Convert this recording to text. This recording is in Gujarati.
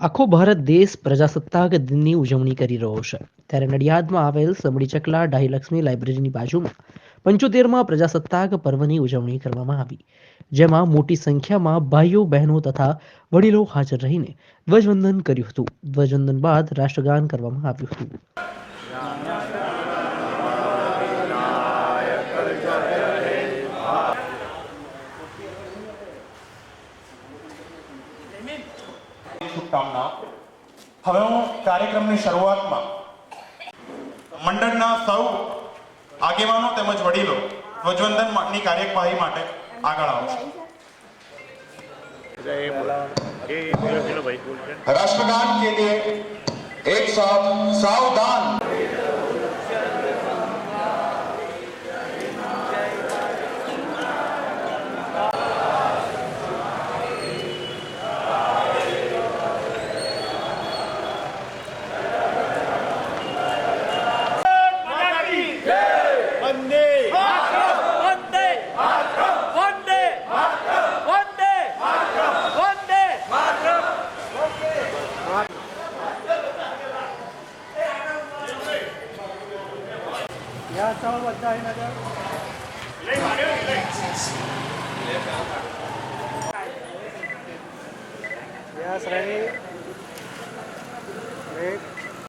આખો ભારત દેશ પ્રજાસત્તાક દિનની ઉજવણી કરી રહ્યો છે. ત્યારે નડિયાદમાં આવેલ સમડી ચકલા ડાહીલક્ષ્મી લાઇબ્રેરીની બાજુમાં પંચોતેરમાં પ્રજાસત્તાક પર્વની ઉજવણી કરવામાં આવી, જેમાં મોટી સંખ્યામાં ભાઈઓ, બહેનો તથા વડીલો હાજર રહીને ધ્વજવંદન કર્યું હતું. ધ્વજવંદન બાદ રાષ્ટ્રગાન કરવામાં આવ્યું હતું. શુભકામનાઓ હવે હું કાર્યક્રમની શરૂઆતમાં મંડળના સૌ આગેવાનો તેમજ વડીલો ધ્વજવંદનની કાર્યવાહી માટે આગળ આવશે राष्ट्रगान के लिए एक साथ सावधान યા ચાલ બધા એના જા લે માર્યો લે યસ રેડી